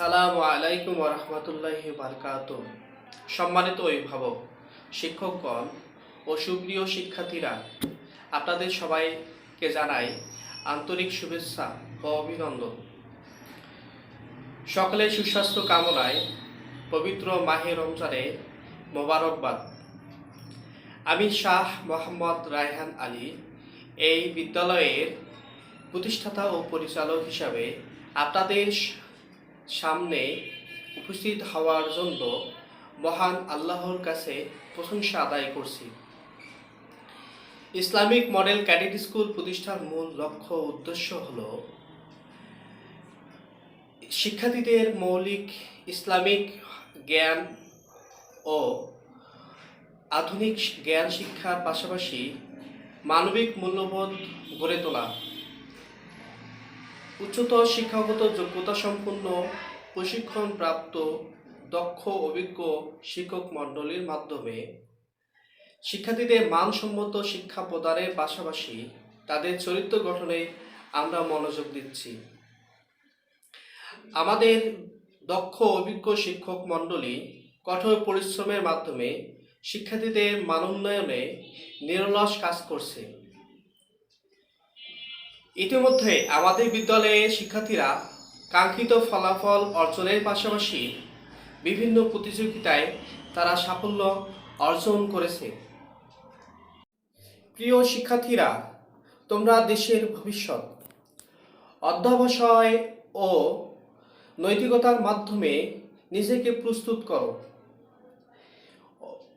সালাম আলাইকুম রহমতুল্লাহ বারকাত সম্মানিত অভিভাবক, শিক্ষকগণ ও সুপ্রিয় শিক্ষার্থীরা, আপনাদের সবাইকে জানাই আন্তরিক শুভেচ্ছা ও অভিনন্দন। সকলে সুস্বাস্থ্য কামনায় পবিত্র মাহে রমজানে মোবারকবাদ। আমি শাহ মোহাম্মদ রায়হান আলী, এই বিদ্যালয়ের প্রতিষ্ঠাতা ও পরিচালক হিসাবে আপনাদের সামনে উপস্থিত হওয়ার জন্য মহান আল্লাহর কাছে প্রশংসা আদায় করছি। ইসলামিক মডেল ক্যাডেট স্কুল প্রতিষ্ঠার মূল লক্ষ্য উদ্দেশ্য হল শিক্ষার্থীদের মৌলিক ইসলামিক জ্ঞান ও আধুনিক জ্ঞান শিক্ষার পাশাপাশি মানবিক মূল্যবোধ গড়ে তোলা। উচ্চতর শিক্ষাগত যোগ্যতা সম্পন্ন, প্রশিক্ষণপ্রাপ্ত, দক্ষ, অভিজ্ঞ শিক্ষক মণ্ডলীর মাধ্যমে শিক্ষার্থীদের মানসম্মত শিক্ষা প্রদানের পাশাপাশি তাদের চরিত্র গঠনে আমরা মনোযোগ দিচ্ছি। আমাদের দক্ষ, অভিজ্ঞ শিক্ষক মণ্ডলী কঠোর পরিশ্রমের মাধ্যমে শিক্ষার্থীদের মানোন্নয়নে নিরলস কাজ করছে। ইতিমধ্যে আমাদের বিদ্যালয়ের শিক্ষার্থীরা কাঙ্ক্ষিত ফলাফল অর্জনের পাশাপাশি বিভিন্ন প্রতিযোগিতায় তারা সাফল্য অর্জন করেছে। প্রিয় শিক্ষার্থীরা, তোমরা দেশের ভবিষ্যৎ, অধ্যবসায় ও নৈতিকতার মাধ্যমে নিজেকে প্রস্তুত করো।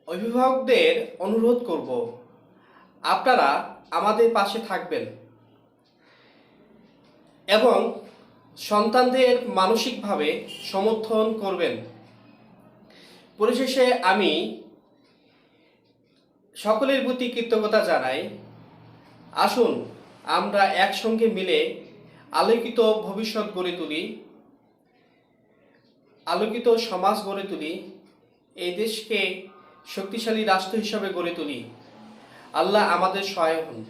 অভিভাবকদের অনুরোধ করব, আপনারা আমাদের পাশে থাকবেন। এবং সন্তানদের মানসিকভাবে সমর্থন করবেন। পরিশেষে আমি সকলের প্রতি কৃতজ্ঞতা জানাই। আসুন, আমরা একসঙ্গে মিলে আলোকিত ভবিষ্যৎ গড়ে তুলি, আলোকিত সমাজ গড়ে তুলি, এই দেশকে শক্তিশালী রাষ্ট্র হিসাবে গড়ে তুলি। আল্লাহ আমাদের সহায় হন।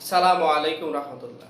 সালামু আলাইকুম রহমতুল্লাহ।